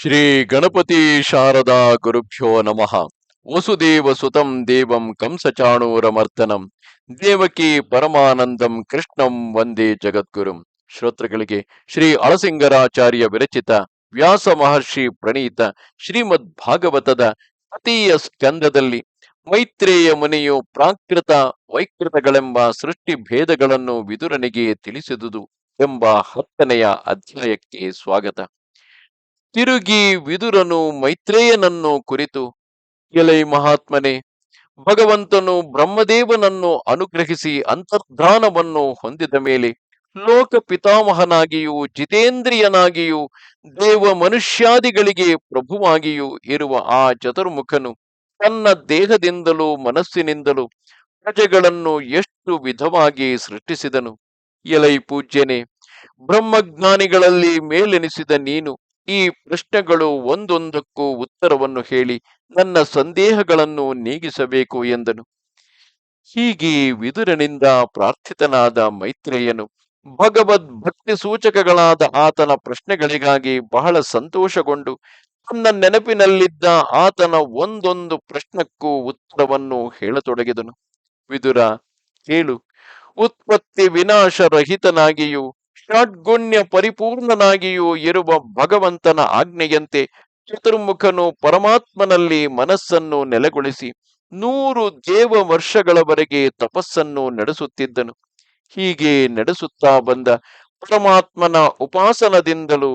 ಶ್ರೀ ಗಣಪತಿ ಶಾರದಾ ಗುರುಭ್ಯೋ ನಮಃ. ವಸುದೇವ ಸುತಂ ದೇವಂ ಕಂಸಚಾಣೂರಮರ್ದನಂ. ದೇವಕಿ ಪರಮಾನಂದಂ ಕೃಷ್ಣಂ ವಂದೇ ಜಗದ್ಗುರುಂ. ಶ್ರೋತೃಗಳಿಗೆ ಶ್ರೀ ಅಳಸಿಂಗರಾಚಾರ್ಯ ವಿರಚಿತ ವ್ಯಾಸ ಮಹರ್ಷಿ ಪ್ರಣೀತ ಶ್ರೀಮದ್ ಭಾಗವತದ ತೃತೀಯ ಸ್ಕಂದದಲ್ಲಿ ಮೈತ್ರೇಯ ಮುನಿಯು ಪ್ರಾಕೃತ ವೈಕೃತಗಳೆಂಬ ಸೃಷ್ಟಿ ಭೇದಗಳನ್ನು ವಿದುರನಿಗೆ ತಿಳಿಸಿದುದು ಎಂಬ ಹತ್ತನೆಯ ಅಧ್ಯಾಯಕ್ಕೆ ಸ್ವಾಗತ. ತಿರುಗಿ ವಿದುರನು ಮೈತ್ರೇಯನನ್ನು ಕುರಿತು, ಎಲೈ ಮಹಾತ್ಮನೆ, ಭಗವಂತನು ಬ್ರಹ್ಮದೇವನನ್ನು ಅನುಗ್ರಹಿಸಿ ಅಂತರ್ಧಾನವನ್ನು ಹೊಂದಿದ ಮೇಲೆ ಲೋಕ ಪಿತಾಮಹನಾಗಿಯೂ ಜಿತೇಂದ್ರಿಯನಾಗಿಯೂ ದೇವ ಮನುಷ್ಯಾದಿಗಳಿಗೆ ಪ್ರಭುವಾಗಿಯೂ ಇರುವ ಆ ಚತುರ್ಮುಖನು ತನ್ನ ದೇಹದಿಂದಲೂ ಮನಸ್ಸಿನಿಂದಲೂ ಪ್ರಜೆಗಳನ್ನು ಎಷ್ಟು ವಿಧವಾಗಿ ಸೃಷ್ಟಿಸಿದನು. ಎಲೈ ಪೂಜ್ಯನೆ, ಬ್ರಹ್ಮಜ್ಞಾನಿಗಳಲ್ಲಿ ಮೇಲೆನಿಸಿದ ನೀನು ಈ ಪ್ರಶ್ನೆಗಳು ಒಂದೊಂದಕ್ಕೂ ಉತ್ತರವನ್ನು ಹೇಳಿ ನನ್ನ ಸಂದೇಹಗಳನ್ನು ನೀಗಿಸಬೇಕು ಎಂದನು. ಹೀಗೆ ವಿದುರನಿಂದ ಪ್ರಾರ್ಥಿತನಾದ ಮೈತ್ರೇಯನು ಭಗವದ್ ಭಕ್ತಿ ಸೂಚಕಗಳಾದ ಆತನ ಪ್ರಶ್ನೆಗಳಿಗಾಗಿ ಬಹಳ ಸಂತೋಷಗೊಂಡು ತನ್ನ ನೆನಪಿನಲ್ಲಿದ್ದ ಆತನ ಒಂದೊಂದು ಪ್ರಶ್ನಕ್ಕೂ ಉತ್ತರವನ್ನು ಹೇಳತೊಡಗಿದನು. ವಿದುರ, ಕೇಳು. ಉತ್ಪತ್ತಿ ವಿನಾಶ ರಹಿತನಾಗಿಯೂ ಷಡ್ಗುಣ್ಯ ಪರಿಪೂರ್ಣನಾಗಿಯೂ ಇರುವ ಭಗವಂತನ ಆಜ್ಞೆಯಂತೆ ಚತುರ್ಮುಖನು ಪರಮಾತ್ಮನಲ್ಲಿ ಮನಸ್ಸನ್ನು ನೆಲೆಗೊಳಿಸಿ ನೂರು ದೇವ ವರ್ಷಗಳವರೆಗೆ ತಪಸ್ಸನ್ನು ನಡೆಸುತ್ತಿದ್ದನು. ಹೀಗೆ ನಡೆಸುತ್ತಾ ಬಂದ ಪರಮಾತ್ಮನ ಉಪಾಸನದಿಂದಲೂ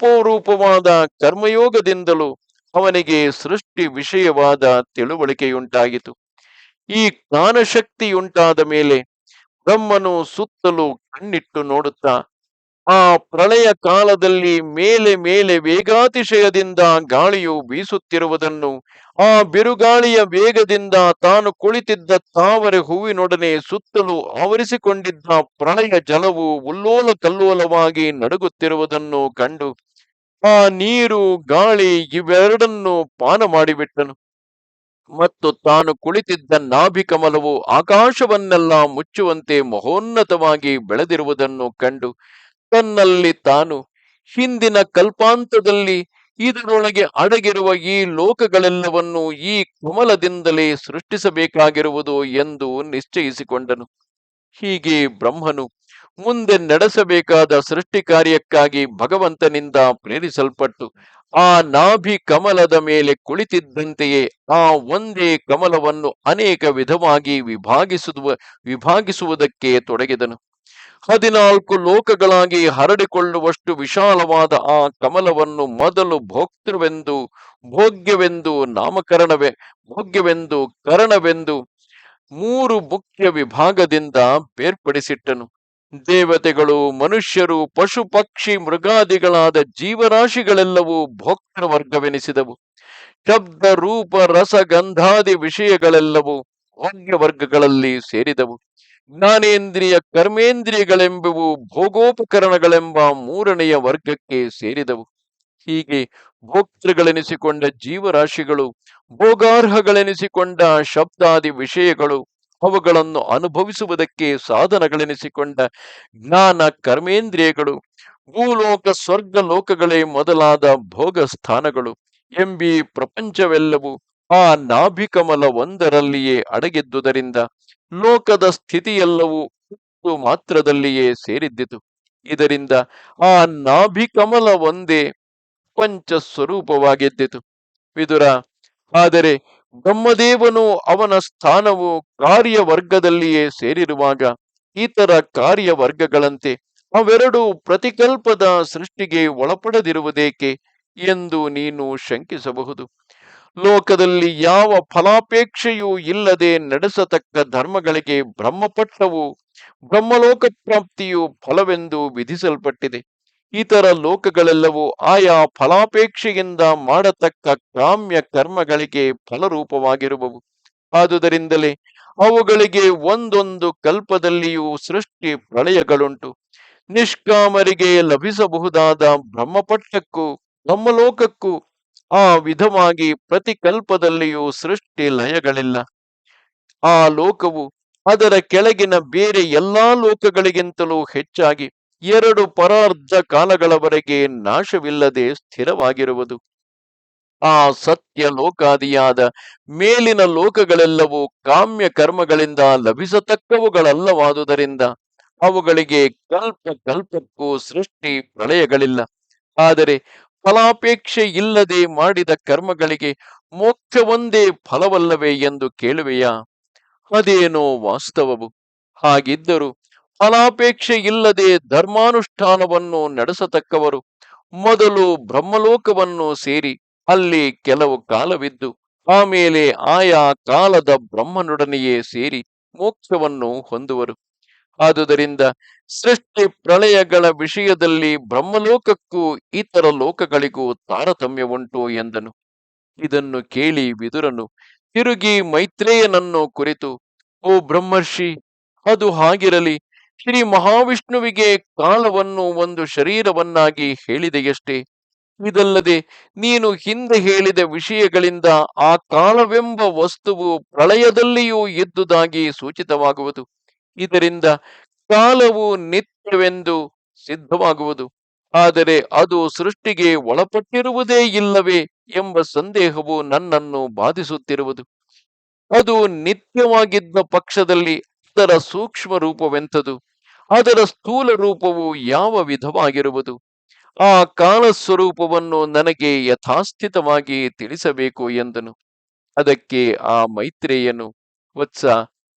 ಪೂರೂಪವಾದ ಕರ್ಮಯೋಗದಿಂದಲೂ ಅವನಿಗೆ ಸೃಷ್ಟಿ ವಿಷಯವಾದ ತಿಳುವಳಿಕೆಯುಂಟಾಯಿತು. ಈ ಜ್ಞಾನಶಕ್ತಿಯುಂಟಾದ ಮೇಲೆ ಬ್ರಹ್ಮನು ಸುತ್ತಲೂ ಕಣ್ಣಿಟ್ಟು ನೋಡುತ್ತಾ, ಆ ಪ್ರಳಯ ಕಾಲದಲ್ಲಿ ಮೇಲೆ ಮೇಲೆ ವೇಗಾತಿಶಯದಿಂದ ಗಾಳಿಯು ಬೀಸುತ್ತಿರುವುದನ್ನು, ಆ ಬಿರುಗಾಳಿಯ ವೇಗದಿಂದ ತಾನು ಕುಳಿತಿದ್ದ ತಾವರೆ ಹೂವಿನೊಡನೆ ಸುತ್ತಲೂ ಆವರಿಸಿಕೊಂಡಿದ್ದ ಪ್ರಳಯ ಜಲವು ಉಲ್ಲೋಲ ಕಲ್ಲೋಲವಾಗಿ ನಡುಗುತ್ತಿರುವುದನ್ನು ಕಂಡು, ಆ ನೀರು, ಗಾಳಿ ಇವೆರಡನ್ನು ಪಾನ ಮಾಡಿಬಿಟ್ಟನು ಮತ್ತು ತಾನು ಕುಳಿತಿದ್ದ ನಾಭಿಕಮಲವು ಆಕಾಶವನ್ನೆಲ್ಲ ಮುಚ್ಚುವಂತೆ ಮಹೋನ್ನತವಾಗಿ ಬೆಳೆದಿರುವುದನ್ನು ಕಂಡು ತನ್ನಲ್ಲಿ ತಾನು ಹಿಂದಿನ ಕಲ್ಪಾಂತದಲ್ಲಿ ಇದರೊಳಗೆ ಅಡಗಿರುವ ಈ ಲೋಕಗಳೆಲ್ಲವನ್ನು ಈ ಕಮಲದಿಂದಲೇ ಸೃಷ್ಟಿಸಬೇಕಾಗಿರುವುದು ಎಂದು ನಿಶ್ಚಯಿಸಿಕೊಂಡನು. ಹೀಗೆ ಬ್ರಹ್ಮನು ಮುಂದೆ ನಡೆಸಬೇಕಾದ ಸೃಷ್ಟಿ ಕಾರ್ಯಕ್ಕಾಗಿ ಭಗವಂತನಿಂದ ಪ್ರೇರಿಸಲ್ಪಟ್ಟು ಆ ನಾಭಿ ಕಮಲದ ಮೇಲೆ ಕುಳಿತಿದ್ದಂತೆಯೇ ಆ ಒಂದೇ ಕಮಲವನ್ನು ಅನೇಕ ವಿಧವಾಗಿ ವಿಭಾಗಿಸುವ ವಿಭಾಗಿಸುವುದಕ್ಕೆ ತೊಡಗಿದನು. ಹದಿನಾಲ್ಕು ಲೋಕಗಳಾಗಿ ಹರಡಿಕೊಳ್ಳುವಷ್ಟು ವಿಶಾಲವಾದ ಆ ಕಮಲವನ್ನು ಮೊದಲು ಭೋಕ್ತೃವೆಂದು, ಭೋಗ್ಯವೆಂದು ನಾಮಕರಣವೇ, ಭೋಗ್ಯವೆಂದು ಕರಣವೆಂದು ಮೂರು ಮುಖ್ಯ ವಿಭಾಗದಿಂದ ಬೇರ್ಪಡಿಸಿಟ್ಟನು. ದೇವತೆಗಳು, ಮನುಷ್ಯರು ಪಶು ಪಕ್ಷಿ ಮೃಗಾದಿಗಳಾದ ಜೀವರಾಶಿಗಳೆಲ್ಲವೂ ಭೋಕ್ತರ ವರ್ಗವೆನಿಸಿದವು ಶಬ್ದ, ರೂಪ, ರಸ, ಗಂಧಾದಿ ವಿಷಯಗಳೆಲ್ಲವೂ ಭೋಗ್ಯ ವರ್ಗಗಳಲ್ಲಿ ಸೇರಿದವು. ಜ್ಞಾನೇಂದ್ರಿಯ ಕರ್ಮೇಂದ್ರಿಯಗಳೆಂಬುವು ಭೋಗೋಪಕರಣಗಳೆಂಬ ಮೂರನೆಯ ವರ್ಗಕ್ಕೆ ಸೇರಿದವು. ಹೀಗೆ ಭೋಕ್ತೃಗಳೆನಿಸಿಕೊಂಡ ಜೀವರಾಶಿಗಳು ಭೋಗಾರ್ಹಗಳೆನಿಸಿಕೊಂಡ ಶಬ್ದಾದಿ ವಿಷಯಗಳು ಅವುಗಳನ್ನು ಅನುಭವಿಸುವುದಕ್ಕೆ ಸಾಧನಗಳೆನಿಸಿಕೊಂಡ ಜ್ಞಾನ ಕರ್ಮೇಂದ್ರಿಯಗಳು, ಭೂಲೋಕ ಸ್ವರ್ಗ ಲೋಕಗಳೇ ಮೊದಲಾದ ಭೋಗ ಸ್ಥಾನಗಳು ಎಂಬಿ ಪ್ರಪಂಚವೆಲ್ಲವೂ ಆ ನಾಭಿಕಮಲ ಒಂದರಲ್ಲಿಯೇ ಅಡಗಿದ್ದುದರಿಂದ ಲೋಕದ ಸ್ಥಿತಿಯೆಲ್ಲವೂ ಮಾತ್ರದಲ್ಲಿಯೇ ಸೇರಿದ್ದಿತು. ಇದರಿಂದ ಆ ನಾಭಿಕಮಲ ಒಂದೇ ಪಂಚ ಸ್ವರೂಪವಾಗಿದ್ದಿತು. ವಿದುರ, ಆದರೆ ಬ್ರಹ್ಮದೇವನು ಅವನ ಸ್ಥಾನವು ಕಾರ್ಯವರ್ಗದಲ್ಲಿಯೇ ಸೇರಿರುವಾಗ ಇತರ ಕಾರ್ಯವರ್ಗಗಳಂತೆ ಅವೆರಡೂ ಪ್ರತಿಕಲ್ಪದ ಸೃಷ್ಟಿಗೆ ಒಳಪಡದಿರುವುದೇಕೆ ಎಂದು ನೀನು ಶಂಕಿಸಬಹುದು. ಲೋಕದಲ್ಲಿ ಯಾವ ಫಲಾಪೇಕ್ಷೆಯೂ ಇಲ್ಲದೆ ನಡೆಸತಕ್ಕ ಧರ್ಮಗಳಿಗೆ ಬ್ರಹ್ಮಪಟ್ಟವು ಬ್ರಹ್ಮಲೋಕ ಪ್ರಾಪ್ತಿಯು ಫಲವೆಂದು ವಿಧಿಸಲ್ಪಟ್ಟಿದೆ. ಇತರ ಲೋಕಗಳೆಲ್ಲವೂ ಆಯಾ ಫಲಾಪೇಕ್ಷೆಯಿಂದ ಮಾಡತಕ್ಕ ಕಾಮ್ಯ ಕರ್ಮಗಳಿಗೆ ಫಲರೂಪವಾಗಿರುವವು. ಆದುದರಿಂದಲೇ ಅವುಗಳಿಗೆ ಒಂದೊಂದು ಕಲ್ಪದಲ್ಲಿಯೂ ಸೃಷ್ಟಿ ಪ್ರಳಯಗಳುಂಟು. ನಿಷ್ಕಾಮರಿಗೆ ಲಭಿಸಬಹುದಾದ ಬ್ರಹ್ಮಪಟ್ಟಕ್ಕೂ ಬ್ರಹ್ಮಲೋಕಕ್ಕೂ ಆ ವಿಧವಾಗಿ ಪ್ರತಿ ಕಲ್ಪದಲ್ಲಿಯೂ ಸೃಷ್ಟಿ ಲಯಗಳಿಲ್ಲ. ಆ ಲೋಕವು ಅದರ ಕೆಳಗಿನ ಬೇರೆ ಎಲ್ಲಾ ಲೋಕಗಳಿಗಿಂತಲೂ ಹೆಚ್ಚಾಗಿ ಎರಡು ಪರಾರ್ಧ ಕಾಲಗಳವರೆಗೆ ನಾಶವಿಲ್ಲದೆ ಸ್ಥಿರವಾಗಿರುವುದು. ಆ ಸತ್ಯ ಲೋಕಾದಿಯಾದ ಮೇಲಿನ ಲೋಕಗಳೆಲ್ಲವೂ ಕಾಮ್ಯ ಕರ್ಮಗಳಿಂದ ಲಭಿಸತಕ್ಕವುಗಳಲ್ಲವಾದುದರಿಂದ ಅವುಗಳಿಗೆ ಕಲ್ಪ ಕಲ್ಪಕ್ಕೂ ಸೃಷ್ಟಿ ಪ್ರಳಯಗಳಿಲ್ಲ. ಆದರೆ ಫಲಾಪೇಕ್ಷೆ ಇಲ್ಲದೆ ಮಾಡಿದ ಕರ್ಮಗಳಿಗೆ ಮೋಕ್ಷವೊಂದೇ ಫಲವಲ್ಲವೇ ಎಂದು ಕೇಳುವೆಯಾ? ಅದೇನೋ ವಾಸ್ತವವು. ಹಾಗಿದ್ದರೂ ಫಲಾಪೇಕ್ಷೆ ಇಲ್ಲದೆ ಧರ್ಮಾನುಷ್ಠಾನವನ್ನು ನಡೆಸತಕ್ಕವರು ಮೊದಲು ಬ್ರಹ್ಮಲೋಕವನ್ನು ಸೇರಿ ಅಲ್ಲಿ ಕೆಲವು ಕಾಲವಿದ್ದು, ಆಮೇಲೆ ಆಯಾ ಕಾಲದ ಬ್ರಹ್ಮನೊಡನೆಯೇ ಸೇರಿ ಮೋಕ್ಷವನ್ನು ಹೊಂದುವರು. ಆದುದರಿಂದ ಸೃಷ್ಟಿ ಪ್ರಳಯಗಳ ವಿಷಯದಲ್ಲಿ ಬ್ರಹ್ಮಲೋಕಕ್ಕೂ ಇತರ ಲೋಕಗಳಿಗೂ ತಾರತಮ್ಯ ಉಂಟು ಎಂದನು. ಇದನ್ನು ಕೇಳಿ ವಿದುರನು, ತಿರುಗಿ ಮೈತ್ರೇಯನನ್ನು ಕುರಿತು, ಓ ಬ್ರಹ್ಮರ್ಷಿ, ಅದು ಹಾಗಿರಲಿ ಶ್ರೀ ಮಹಾವಿಷ್ಣುವಿಗೆ ಕಾಲವನ್ನು ಒಂದು ಶರೀರವನ್ನಾಗಿ ಹೇಳಿದೆಯಷ್ಟೇ. ಇದಲ್ಲದೆ ನೀನು ಹಿಂದೆ ಹೇಳಿದ ವಿಷಯಗಳಿಂದ ಆ ಕಾಲವೆಂಬ ವಸ್ತುವು ಪ್ರಳಯದಲ್ಲಿಯೂ ಇದ್ದುದಾಗಿ ಸೂಚಿತವಾಗುವುದು. ಇದರಿಂದ ಕಾಲವು ನಿತ್ಯವೆಂದು ಸಿದ್ಧವಾಗುವುದು. ಆದರೆ ಅದು ಸೃಷ್ಟಿಗೆ ಒಳಪಟ್ಟಿರುವುದೇ ಇಲ್ಲವೇ ಎಂಬ ಸಂದೇಹವು ನನ್ನನ್ನು ಬಾಧಿಸುತ್ತಿರುವುದು. ಅದು ನಿತ್ಯವಾಗಿದ್ದ ಪಕ್ಷದಲ್ಲಿ ಅದರ ಸೂಕ್ಷ್ಮ ರೂಪವೆಂಥದು ಅದರ ಸ್ಥೂಲ ರೂಪವು ಯಾವ ವಿಧವಾಗಿರುವುದು? ಆ ಕಾಲ ಸ್ವರೂಪವನ್ನು ನನಗೆ ಯಥಾಸ್ಥಿತವಾಗಿ ತಿಳಿಸಬೇಕು ಎಂದನು. ಅದಕ್ಕೆ ಆ ಮೈತ್ರೇಯನು, ವತ್ಸ,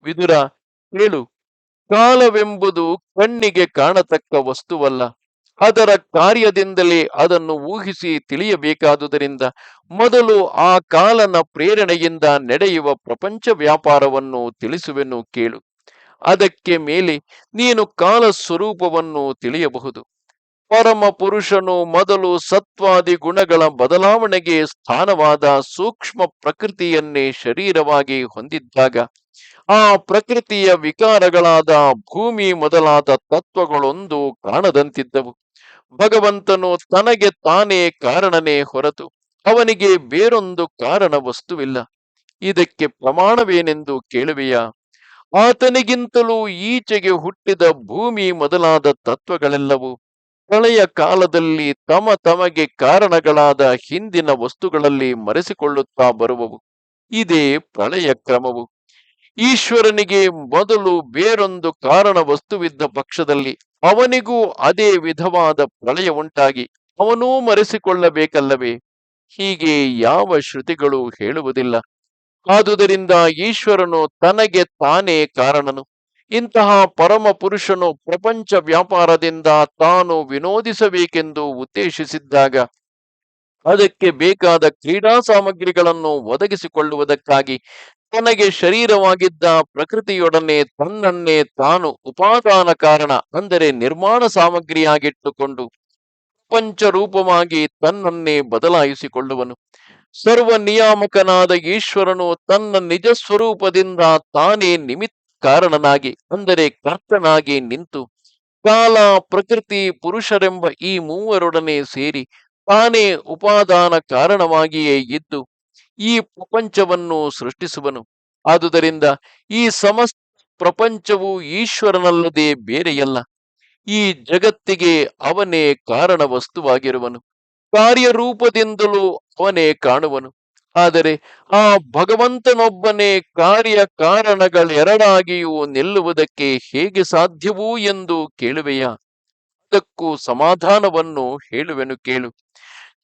ವಿದುರ, ಹೇಳು. ಕಾಲವೆಂಬುದು ಕಣ್ಣಿಗೆ ಕಾಣತಕ್ಕ ವಸ್ತುವಲ್ಲ. ಅದರ ಕಾರ್ಯದಿಂದಲೇ ಅದನ್ನು ಊಹಿಸಿ ತಿಳಿಯಬೇಕಾದುದರಿಂದ ಮೊದಲು ಆ ಕಾಲನ ಪ್ರೇರಣೆಯಿಂದ ನಡೆಯುವ ಪ್ರಪಂಚ ವ್ಯಾಪಾರವನ್ನು ತಿಳಿಸುವೆನು ಕೇಳು. ಅದಕ್ಕೆ ಮೇಲೆ ನೀನು ಕಾಲ ಸ್ವರೂಪವನ್ನು ತಿಳಿಯಬಹುದು. ಪರಮ ಪುರುಷನು ಮೊದಲು ಸತ್ವಾದಿ ಗುಣಗಳ ಬದಲಾವಣೆಗೆ ಸ್ಥಾನವಾದ ಸೂಕ್ಷ್ಮ ಪ್ರಕೃತಿಯನ್ನೇ ಶರೀರವಾಗಿ ಹೊಂದಿದ್ದಾಗ ಆ ಪ್ರಕೃತಿಯ ವಿಕಾರಗಳಾದ ಭೂಮಿ ಮೊದಲಾದ ತತ್ವಗಳೊಂದು ಕಾಣದಂತಿದ್ದವು. ಭಗವಂತನು ತನಗೆ ತಾನೇ ಕಾರಣನೇ ಹೊರತು ಅವನಿಗೆ ಬೇರೊಂದು ಕಾರಣ ವಸ್ತುವಿಲ್ಲ ಇದಕ್ಕೆ ಪ್ರಮಾಣವೇನೆಂದು ಕೇಳುವೆಯಾ? ಆತನಿಗಿಂತಲೂ ಈಚೆಗೆ ಹುಟ್ಟಿದ ಭೂಮಿ ಮೊದಲಾದ ತತ್ವಗಳೆಲ್ಲವೂ ಪ್ರಳಯ ಕಾಲದಲ್ಲಿ ತಮ ತಮಗೆ ಕಾರಣಗಳಾದ ಹಿಂದಿನ ವಸ್ತುಗಳಲ್ಲಿ ಮರೆಸಿಕೊಳ್ಳುತ್ತಾ ಬರುವವು. ಇದೇ ಪ್ರಳಯ ಕ್ರಮವು. ಈಶ್ವರನಿಗೆ ಮೊದಲು ಬೇರೊಂದು ಕಾರಣ ವಸ್ತುವಿದ್ದ ಪಕ್ಷದಲ್ಲಿ ಅವನಿಗೂ ಅದೇ ವಿಧವಾದ ಪ್ರಳಯ ಉಂಟಾಗಿ ಅವನೂ ಮರೆಸಿಕೊಳ್ಳಬೇಕಲ್ಲವೇ? ಹೀಗೆ ಯಾವ ಶ್ರುತಿಗಳು ಹೇಳುವುದಿಲ್ಲ. ಆದುದರಿಂದ ಈಶ್ವರನು ತನಗೆ ತಾನೇ ಕಾರಣನು. ಇಂತಹ ಪರಮ ಪುರುಷನು ಪ್ರಪಂಚ ವ್ಯಾಪಾರದಿಂದ ತಾನು ವಿನೋದಿಸಬೇಕೆಂದು ಉದ್ದೇಶಿಸಿದ್ದಾಗ, ಅದಕ್ಕೆ ಬೇಕಾದ ಕ್ರೀಡಾ ಸಾಮಗ್ರಿಗಳನ್ನು ಒದಗಿಸಿಕೊಳ್ಳುವುದಕ್ಕಾಗಿ ತನಗೆ ಶರೀರವಾಗಿದ್ದ ಪ್ರಕೃತಿಯೊಡನೆ ತನ್ನನ್ನೇ ತಾನು ಉಪಾದಾನ ಕಾರಣ, ಅಂದರೆ ನಿರ್ಮಾಣ ಸಾಮಗ್ರಿಯಾಗಿಟ್ಟುಕೊಂಡು ಪ್ರಪಂಚ ರೂಪವಾಗಿ ತನ್ನನ್ನೇ ಬದಲಾಯಿಸಿಕೊಳ್ಳುವನು. ಸರ್ವ ನಿಯಾಮಕನಾದ ಈಶ್ವರನು ತನ್ನ ನಿಜ ಸ್ವರೂಪದಿಂದ ತಾನೇ ನಿಮಿತ್ ಕಾರಣನಾಗಿ ಅಂದರೆ ಕರ್ತನಾಗಿ ನಿಂತು, ಕಾಲ, ಪ್ರಕೃತಿ, ಪುರುಷರೆಂಬ ಈ ಮೂವರೊಡನೆ ಸೇರಿ ತಾನೇ ಉಪಾದಾನ ಕಾರಣವಾಗಿಯೇ ಇದ್ದು, ಈ ಪ್ರಪಂಚವನ್ನು ಸೃಷ್ಟಿಸುವನು. ಆದುದರಿಂದ ಈ ಸಮಸ್ತ ಪ್ರಪಂಚವು ಈಶ್ವರನಲ್ಲದೆ ಬೇರೆಯಲ್ಲ. ಈ ಜಗತ್ತಿಗೆ ಅವನೇ ಕಾರಣ ವಸ್ತುವಾಗಿರುವನು ಕಾರ್ಯರೂಪದಿಂದಲೂ ಅವನೇ ಕಾಣುವನು. ಆದರೆ ಆ ಭಗವಂತನೊಬ್ಬನೇ ಕಾರ್ಯ ಕಾರಣಗಳೆರಡಾಗಿಯೂ ನಿಲ್ಲುವುದಕ್ಕೆ ಹೇಗೆ ಸಾಧ್ಯವೂ ಎಂದು ಕೇಳುವೆಯ? ಅದಕ್ಕೂ ಸಮಾಧಾನವನ್ನು ಹೇಳುವೆನು ಕೇಳು.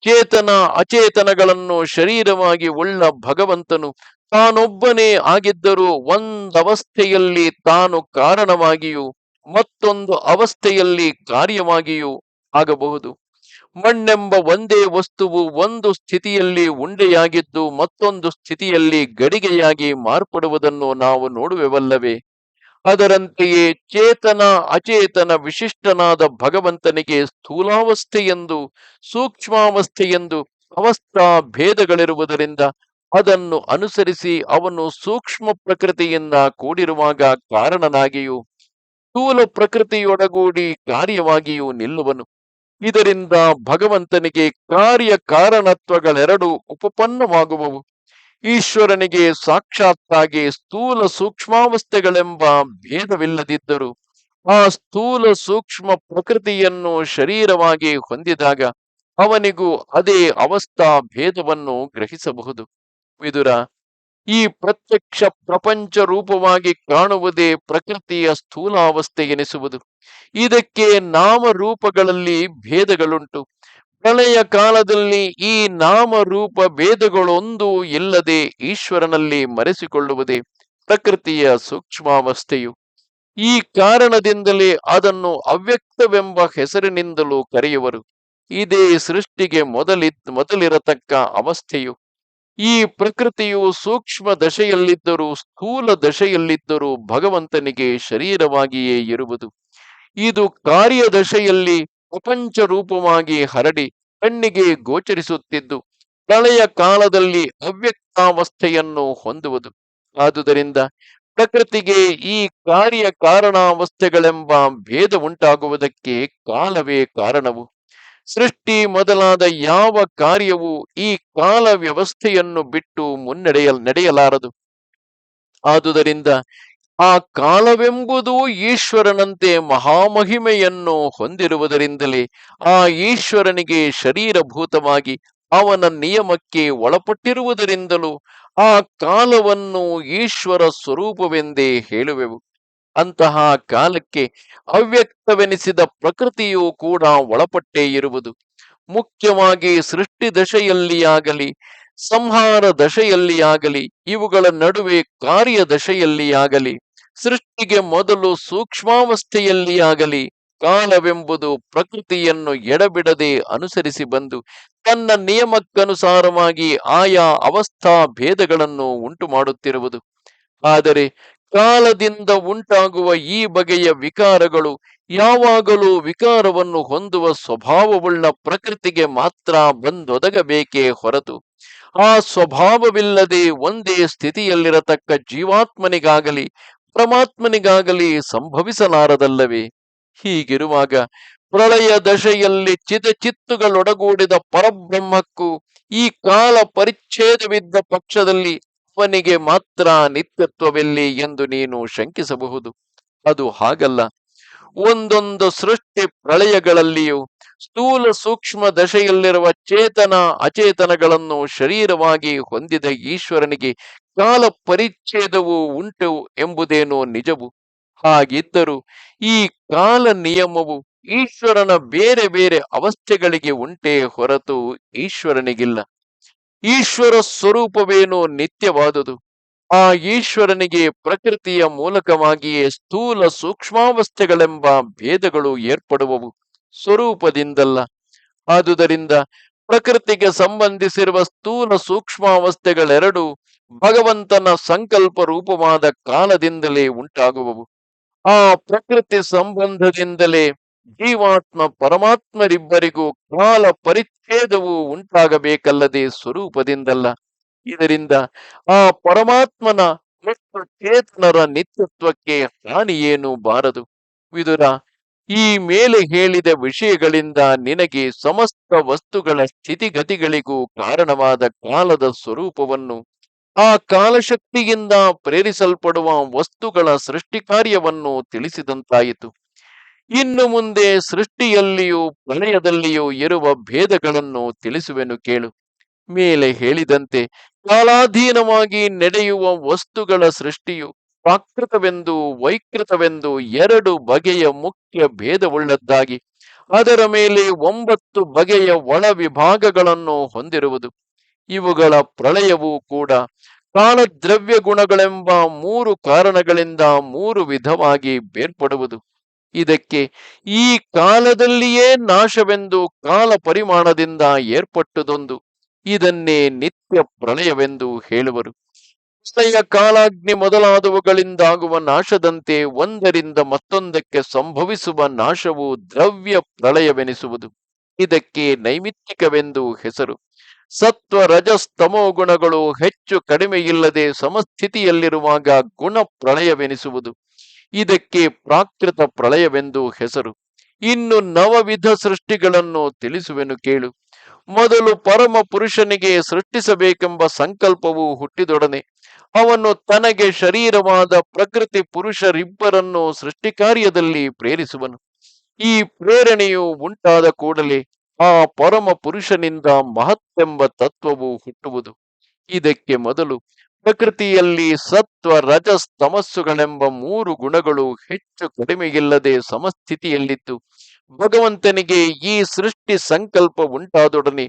ಚೇತನ ಅಚೇತನಗಳನ್ನು ಶರೀರವಾಗಿ ಉಳ್ಳ ಭಗವಂತನು ತಾನೊಬ್ಬನೇ ಆಗಿದ್ದರೂ ಒಂದವಸ್ಥೆಯಲ್ಲಿ ತಾನು ಕಾರಣವಾಗಿಯೂ ಮತ್ತೊಂದು ಅವಸ್ಥೆಯಲ್ಲಿ ಕಾರ್ಯವಾಗಿಯೂ ಆಗಬಹುದು. ಮಣ್ಣೆಂಬ ಒಂದೇ ವಸ್ತುವು ಒಂದು ಸ್ಥಿತಿಯಲ್ಲಿ ಉಂಡೆಯಾಗಿದ್ದು ಮತ್ತೊಂದು ಸ್ಥಿತಿಯಲ್ಲಿ ಗಡಿಗೆಯಾಗಿ ಮಾರ್ಪಡುವುದನ್ನು ನಾವು ನೋಡುವೆವಲ್ಲವೇ? ಅದರಂತೆಯೇ ಚೇತನ ಅಚೇತನ ವಿಶಿಷ್ಟನಾದ ಭಗವಂತನಿಗೆ ಸ್ಥೂಲಾವಸ್ಥೆಯೆಂದು, ಸೂಕ್ಷ್ಮಾವಸ್ಥೆಯೆಂದು, ಅವಸ್ಥಾ ಭೇದಗಳಿರುವುದರಿಂದ ಅದನ್ನು ಅನುಸರಿಸಿ ಅವನು ಸೂಕ್ಷ್ಮ ಪ್ರಕೃತಿಯಿಂದ ಕೂಡಿರುವಾಗ ಕಾರಣನಾಗಿಯೂ, ಸ್ಥೂಲ ಪ್ರಕೃತಿಯೊಡಗೂಡಿ ಕಾರ್ಯವಾಗಿಯೂ ನಿಲ್ಲುವನು. ಇದರಿಂದ ಭಗವಂತನಿಗೆ ಕಾರ್ಯ ಕಾರಣತ್ವಗಳೆರಡು ಉಪಪನ್ನವಾಗುವವು. ಈಶ್ವರನಿಗೆ ಸಾಕ್ಷಾತ್ತಾಗಿ ಸ್ಥೂಲ ಸೂಕ್ಷ್ಮಾವಸ್ಥೆಗಳೆಂಬ ಭೇದವಿಲ್ಲದಿದ್ದರು ಆ ಸ್ಥೂಲ ಸೂಕ್ಷ್ಮ ಪ್ರಕೃತಿಯನ್ನು ಶರೀರವಾಗಿ ಹೊಂದಿದಾಗ ಅವನಿಗೂ ಅದೇ ಅವಸ್ಥಾ ಭೇದವನ್ನು ಗ್ರಹಿಸಬಹುದು. ವಿದುರ, ಈ ಪ್ರತ್ಯಕ್ಷ ಪ್ರಪಂಚ ರೂಪವಾಗಿ ಕಾಣುವುದೇ ಪ್ರಕೃತಿಯ ಸ್ಥೂಲಾವಸ್ಥೆ ಎನಿಸುವುದು ಇದಕ್ಕೆ ನಾಮರೂಪಗಳಲ್ಲಿ ಭೇದಗಳುಂಟು. ಪ್ರಳಯ ಕಾಲದಲ್ಲಿ ಈ ನಾಮರೂಪ ಭೇದಗಳೊಂದು ಇಲ್ಲದೆ ಈಶ್ವರನಲ್ಲಿ ಮರೆಸಿಕೊಳ್ಳುವುದೇ ಪ್ರಕೃತಿಯ ಸೂಕ್ಷ್ಮಾವಸ್ಥೆಯು. ಈ ಕಾರಣದಿಂದಲೇ ಅದನ್ನು ಅವ್ಯಕ್ತವೆಂಬ ಹೆಸರಿನಿಂದಲೂ ಕರೆಯುವರು. ಇದೇ ಸೃಷ್ಟಿಗೆ ಮೊದಲಿ ಮೊದಲಿರತಕ್ಕ ಅವಸ್ಥೆಯು. ಈ ಪ್ರಕೃತಿಯು ಸೂಕ್ಷ್ಮ ದಶೆಯಲ್ಲಿದ್ದರೂ ಸ್ಥೂಲ ದಶೆಯಲ್ಲಿದ್ದರೂ ಭಗವಂತನಿಗೆ ಶರೀರವಾಗಿಯೇ ಇರುವುದು. ಇದು ಕಾರ್ಯದಶೆಯಲ್ಲಿ ಪ್ರಪಂಚ ರೂಪವಾಗಿ ಹರಡಿ ಕಣ್ಣಿಗೆ ಗೋಚರಿಸುತ್ತಿದ್ದು, ಪ್ರಳಯ ಕಾಲದಲ್ಲಿ ಅವ್ಯಕ್ತಾವಸ್ಥೆಯನ್ನು ಹೊಂದುವುದು. ಆದುದರಿಂದ ಪ್ರಕೃತಿಗೆ ಈ ಕಾರ್ಯ ಕಾರಣಾವಸ್ಥೆಗಳೆಂಬ ಭೇದ ಉಂಟಾಗುವುದಕ್ಕೆ ಕಾಲವೇ ಕಾರಣವು. ಸೃಷ್ಟಿ ಮೊದಲಾದ ಯಾವ ಕಾರ್ಯವು ಈ ಕಾಲ ವ್ಯವಸ್ಥೆಯನ್ನು ಬಿಟ್ಟು ಮುನ್ನಡೆಯ ನಡೆಯಲಾರದು. ಆದುದರಿಂದ ಆ ಕಾಲವೆಂಬುದು ಈಶ್ವರನಂತೆ ಮಹಾಮಹಿಮೆಯನ್ನು ಹೊಂದಿರುವುದರಿಂದಲೇ ಆ ಈಶ್ವರನಿಗೆ ಶರೀರಭೂತವಾಗಿ ಅವನ ನಿಯಮಕ್ಕೆ ಒಳಪಟ್ಟಿರುವುದರಿಂದಲೂ ಆ ಕಾಲವನ್ನು ಈಶ್ವರ ಸ್ವರೂಪವೆಂದೇ ಹೇಳುವೆವು. ಅಂತಹ ಕಾಲಕ್ಕೆ ಅವ್ಯಕ್ತವೆನಿಸಿದ ಪ್ರಕೃತಿಯೂ ಕೂಡ ಒಳಪಟ್ಟೇ ಇರುವುದು. ಮುಖ್ಯವಾಗಿ ಸೃಷ್ಟಿ ದಶೆಯಲ್ಲಿಯಾಗಲಿ, ಸಂಹಾರ ದಶೆಯಲ್ಲಿಯಾಗಲಿ, ಇವುಗಳ ನಡುವೆ ಕಾರ್ಯ ದಶೆಯಲ್ಲಿಯಾಗಲಿ ಸೃಷ್ಟಿಗೆ ಮೊದಲು ಸೂಕ್ಷ್ಮಾವಸ್ಥೆಯಲ್ಲಿ ಆಗಲಿ, ಕಾಲವೆಂಬುದು ಪ್ರಕೃತಿಯನ್ನು ಎಡಬಿಡದೆ ಅನುಸರಿಸಿ ಬಂದು, ತನ್ನ ನಿಯಮಕ್ಕನುಸಾರವಾಗಿ ಆಯಾ ಅವಸ್ಥಾ ಭೇದಗಳನ್ನು ಉಂಟು ಮಾಡುತ್ತಿರುವುದು ಆದರೆ ಕಾಲದಿಂದ ಉಂಟಾಗುವ ಈ ಬಗೆಯ ವಿಕಾರಗಳು ಯಾವಾಗಲೂ ವಿಕಾರವನ್ನು ಹೊಂದುವ ಸ್ವಭಾವವುಳ್ಳ ಪ್ರಕೃತಿಗೆ ಮಾತ್ರ ಬಂದೊದಗಬೇಕೇ ಹೊರತು, ಆ ಸ್ವಭಾವವಿಲ್ಲದೆ ಒಂದೇ ಸ್ಥಿತಿಯಲ್ಲಿರತಕ್ಕ ಜೀವಾತ್ಮನಿಗಾಗಲಿ ಪರಮಾತ್ಮನಿಗಾಗಲಿ ಸಂಭವಿಸಲಾರದಲ್ಲವೇ? ಹೀಗಿರುವಾಗ ಪ್ರಳಯ ದಶೆಯಲ್ಲಿ ಚಿತ್ತುಗಳೊಡಗೂಡಿದ ಪರಬ್ರಹ್ಮಕ್ಕೂ ಈ ಕಾಲ ಪರಿಚ್ಛೇದವಿದ್ದ ಪಕ್ಷದಲ್ಲಿ ಅವನಿಗೆ ಮಾತ್ರ ನಿತ್ಯತ್ವವೆಲ್ಲಿ ಎಂದು ನೀನು ಶಂಕಿಸಬಹುದು. ಅದು ಹಾಗಲ್ಲ. ಒಂದೊಂದು ಸೃಷ್ಟಿ ಪ್ರಳಯಗಳಲ್ಲಿಯೂ ಸ್ಥೂಲ ಸೂಕ್ಷ್ಮ ದಶೆಯಲ್ಲಿರುವ ಚೇತನ ಅಚೇತನಗಳನ್ನು ಶರೀರವಾಗಿ ಹೊಂದಿದ ಈಶ್ವರನಿಗೆ ಕಾಲ ಪರಿಚ್ಛೇದವು ಉಂಟು ಎಂಬುದೇನೋ ನಿಜವು. ಹಾಗಿದ್ದರೂ ಈ ಕಾಲ ನಿಯಮವು ಈಶ್ವರನ ಬೇರೆ ಬೇರೆ ಅವಸ್ಥೆಗಳಿಗೆ ಉಂಟೇ ಹೊರತು ಈಶ್ವರನಿಗಿಲ್ಲ. ಈಶ್ವರ ಸ್ವರೂಪವೇನೋ ನಿತ್ಯವಾದುದು. ಆ ಈಶ್ವರನಿಗೆ ಪ್ರಕೃತಿಯ ಮೂಲಕವಾಗಿಯೇ ಸ್ಥೂಲ ಸೂಕ್ಷ್ಮಾವಸ್ಥೆಗಳೆಂಬ ಭೇದಗಳು ಏರ್ಪಡುವವು ಸ್ವರೂಪದಿಂದಲ್ಲ. ಆದುದರಿಂದ ಪ್ರಕೃತಿಗೆ ಸಂಬಂಧಿಸಿರುವ ಸ್ಥೂಲ ಸೂಕ್ಷ್ಮಾವಸ್ಥೆಗಳೆರಡು ಭಗವಂತನ ಸಂಕಲ್ಪ ರೂಪವಾದ ಕಾಲದಿಂದಲೇ ಉಂಟಾಗುವವು. ಆ ಪ್ರಕೃತಿ ಸಂಬಂಧದಿಂದಲೇ ಜೀವಾತ್ಮ ಪರಮಾತ್ಮರಿಬ್ಬರಿಗೂ ಕಾಲ ಪರಿಚ್ಛೇದವು ಉಂಟಾಗಬೇಕಲ್ಲದೆ ಸ್ವರೂಪದಿಂದಲ್ಲ. ಇದರಿಂದ ಆ ಪರಮಾತ್ಮನ ಚೇತನರ ನಿತ್ಯತ್ವಕ್ಕೆ ಹಾನಿಯೇನೂ ಬಾರದು. ವಿದುರ, ಈ ಮೇಲೆ ಹೇಳಿದ ವಿಷಯಗಳಿಂದ ನಿನಗೆ ಸಮಸ್ತ ವಸ್ತುಗಳ ಸ್ಥಿತಿಗತಿಗಳಿಗೂ ಕಾರಣವಾದ ಕಾಲದ ಸ್ವರೂಪವನ್ನು ಆ ಕಾಲಶಕ್ತಿಯಿಂದ ಪ್ರೇರಿಸಲ್ಪಡುವ ವಸ್ತುಗಳ ಸೃಷ್ಟಿ ಕಾರ್ಯವನ್ನು ತಿಳಿಸಿದಂತಾಯಿತು. ಇನ್ನು ಮುಂದೆ ಸೃಷ್ಟಿಯಲ್ಲಿಯೂ ಪ್ರಳಯದಲ್ಲಿಯೂ ಇರುವ ಭೇದಗಳನ್ನು ತಿಳಿಸುವೆನು ಕೇಳು. ಮೇಲೆ ಹೇಳಿದಂತೆ, ಕಾಲಾಧೀನವಾಗಿ ನಡೆಯುವ ವಸ್ತುಗಳ ಸೃಷ್ಟಿಯು ಪ್ರಾಕೃತವೆಂದು ವೈಕೃತವೆಂದು ಎರಡು ಬಗೆಯ ಮುಖ್ಯ ಭೇದವುಳ್ಳದ್ದಾಗಿ, ಅದರ ಮೇಲೆ ಒಂಬತ್ತು ಬಗೆಯ ಒಳ ವಿಭಾಗಗಳನ್ನು ಹೊಂದಿರುವುದು. ಇವುಗಳ ಪ್ರಳಯವೂ ಕೂಡ ಕಾಲದ್ರವ್ಯ ಗುಣಗಳೆಂಬ ಮೂರು ಕಾರಣಗಳಿಂದ ಮೂರು ವಿಧವಾಗಿ ಬೇರ್ಪಡುವುದು. ಇದಕ್ಕೆ ಈ ಕಾಲದಲ್ಲಿಯೇ ನಾಶವೆಂದು ಕಾಲ ಪರಿಮಾಣದಿಂದ ಏರ್ಪಟ್ಟುದೊಂದು. ಇದನ್ನೇ ನಿತ್ಯ ಪ್ರಳಯವೆಂದು ಹೇಳುವರು. ಪ್ರಳಯ ಕಾಲಾಗ್ನಿ ಮೊದಲಾದವುಗಳಿಂದಾಗುವ ನಾಶದಂತೆ ಒಂದರಿಂದ ಮತ್ತೊಂದಕ್ಕೆ ಸಂಭವಿಸುವ ನಾಶವು ದ್ರವ್ಯ ಪ್ರಳಯವೆನಿಸುವುದು ಇದಕ್ಕೆ ನೈಮಿತ್ತಿಕವೆಂದು ಹೆಸರು. ಸತ್ವ ರಜಸ್ತಮೋ ಗುಣಗಳು ಹೆಚ್ಚು ಕಡಿಮೆ ಇಲ್ಲದೆ ಸಮಸ್ಥಿತಿಯಲ್ಲಿರುವಾಗ ಗುಣ ಪ್ರಳಯವೆನಿಸುವುದು ಇದಕ್ಕೆ ಪ್ರಾಕೃತ ಪ್ರಳಯವೆಂದು ಹೆಸರು. ಇನ್ನು ನವವಿಧ ಸೃಷ್ಟಿಗಳನ್ನು ತಿಳಿಸುವೆನು ಕೇಳು. ಮೊದಲು ಪರಮ ಪುರುಷನಿಗೆ ಸೃಷ್ಟಿಸಬೇಕೆಂಬ ಸಂಕಲ್ಪವು ಹುಟ್ಟಿದೊಡನೆ. ಅವನು ತನಗೆ ಶರೀರವಾದ ಪ್ರಕೃತಿ ಪುರುಷರಿಬ್ಬರನ್ನು ಸೃಷ್ಟಿಕಾರ್ಯದಲ್ಲಿ ಪ್ರೇರಿಸುವನು. ಈ ಪ್ರೇರಣೆಯು ಉಂಟಾದ ಕೂಡಲೇ ಆ ಪರಮ ಪುರುಷನಿಂದ ಮಹತ್ತೆಂಬ ತತ್ವವು ಹುಟ್ಟುವುದು. ಇದಕ್ಕೆ ಮೊದಲು ಪ್ರಕೃತಿಯಲ್ಲಿ ಸತ್ವ, ರಜಸ್, ತಮಸ್ಸುಗಳೆಂಬ ಮೂರು ಗುಣಗಳು ಹೆಚ್ಚು ಕಡಿಮೆಯಿಲ್ಲದೆ ಸಮಸ್ಥಿತಿಯಲ್ಲಿತ್ತು. ಭಗವಂತನಿಗೆ ಈ ಸೃಷ್ಟಿ ಸಂಕಲ್ಪ ಉಂಟಾದೊಡನೆ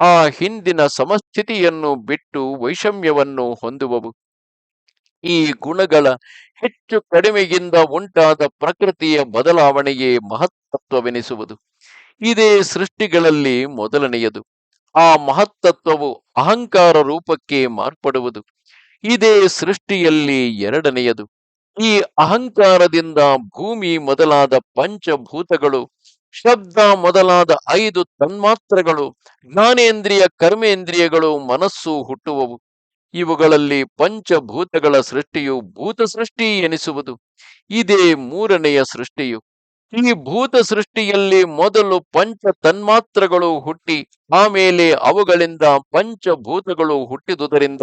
ಆ ಹಿಂದಿನ ಸಮಸ್ಥಿತಿಯನ್ನು ಬಿಟ್ಟು ವೈಷಮ್ಯವನ್ನು ಹೊಂದುವವು. ಈ ಗುಣಗಳ ಹೆಚ್ಚು ಕಡಿಮೆಯಿಂದ ಉಂಟಾದ ಪ್ರಕೃತಿಯ ಬದಲಾವಣೆಯೇ ಮಹತ್ತತ್ವವೆನಿಸುವುದು ಇದೇ ಸೃಷ್ಟಿಗಳಲ್ಲಿ ಮೊದಲನೆಯದು. ಆ ಮಹತ್ತತ್ವವು ಅಹಂಕಾರ ರೂಪಕ್ಕೆ ಮಾರ್ಪಡುವುದು. ಇದೇ ಸೃಷ್ಟಿಯಲ್ಲಿ ಎರಡನೆಯದು. ಈ ಅಹಂಕಾರದಿಂದ ಭೂಮಿ ಮೊದಲಾದ ಪಂಚಭೂತಗಳು, ಶಬ್ದ ಮೊದಲಾದ ಐದು ತನ್ಮಾತ್ರಗಳು, ಜ್ಞಾನೇಂದ್ರಿಯ ಕರ್ಮೇಂದ್ರಿಯಗಳು ಮನಸ್ಸು ಹುಟ್ಟುವವು. ಇವುಗಳಲ್ಲಿ ಪಂಚಭೂತಗಳ ಸೃಷ್ಟಿಯು ಭೂತ ಸೃಷ್ಟಿ ಎನಿಸುವುದು. ಇದೇ ಮೂರನೆಯ ಸೃಷ್ಟಿಯು. ಈ ಭೂತ ಸೃಷ್ಟಿಯಲ್ಲಿ ಮೊದಲು ಪಂಚ ತನ್ಮಾತ್ರಗಳು ಹುಟ್ಟಿ, ಆಮೇಲೆ ಅವುಗಳಿಂದ ಪಂಚಭೂತಗಳು ಹುಟ್ಟಿದುದರಿಂದ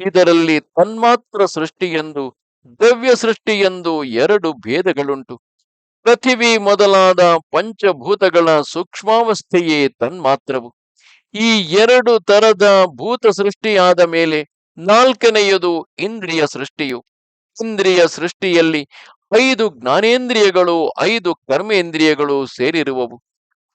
ಇದರಲ್ಲಿ ತನ್ಮಾತ್ರ ಸೃಷ್ಟಿಯೆಂದು, ದ್ರವ್ಯ ಸೃಷ್ಟಿಯೆಂದು ಎರಡು ಭೇದಗಳುಂಟು. ಪೃಥಿವಿ ಮೊದಲಾದ ಪಂಚಭೂತಗಳ ಸೂಕ್ಷ್ಮಾವಸ್ಥೆಯೇ ತನ್ಮಾತ್ರವು. ಈ ಎರಡು ತರದ ಭೂತ ಸೃಷ್ಟಿಯಾದ ಮೇಲೆ ನಾಲ್ಕನೆಯದು ಇಂದ್ರಿಯ ಸೃಷ್ಟಿಯು. ಇಂದ್ರಿಯ ಸೃಷ್ಟಿಯಲ್ಲಿ ಐದು ಜ್ಞಾನೇಂದ್ರಿಯಗಳು, ಐದು ಕರ್ಮೇಂದ್ರಿಯಗಳು ಸೇರಿರುವವು.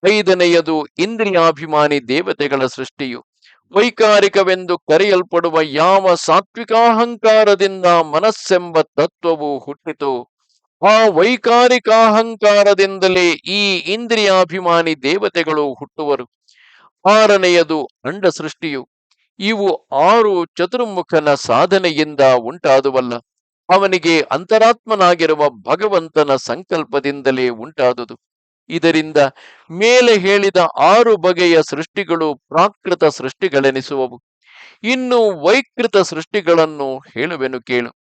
ಐದನೆಯದು ಇಂದ್ರಿಯಾಭಿಮಾನಿ ದೇವತೆಗಳ ಸೃಷ್ಟಿಯು. ವೈಕಾರಿಕವೆಂದು ಕರೆಯಲ್ಪಡುವ ಯಾವ ಸಾತ್ವಿಕಾಹಂಕಾರದಿಂದ ಮನಸ್ಸೆಂಬ ತತ್ವವು ಹುಟ್ಟಿತು, ಆ ವೈಕಾರಿಕಾಹಂಕಾರದಿಂದಲೇ ಈ ಇಂದ್ರಿಯಾಭಿಮಾನಿ ದೇವತೆಗಳು ಹುಟ್ಟುವರು. ಆರನೆಯದು ಅಂಡ ಸೃಷ್ಟಿಯು ಇವು ಆರು ಚತುರ್ಮುಖನ ಸಾಧನೆಯಿಂದ ಉಂಟಾದುವಲ್ಲ. ಅವನಿಗೆ ಅಂತರಾತ್ಮನಾಗಿರುವ ಭಗವಂತನ ಸಂಕಲ್ಪದಿಂದಲೇ ಉಂಟಾದುದು. ಇದರಿಂದ ಮೇಲೆ ಹೇಳಿದ ಆರು ಬಗೆಯ ಸೃಷ್ಟಿಗಳು ಪ್ರಾಕೃತ ಸೃಷ್ಟಿಗಳೆನಿಸುವವು. ಇನ್ನು ವೈಕೃತ ಸೃಷ್ಟಿಗಳನ್ನು ಹೇಳುವೆನು ಕೇಳು.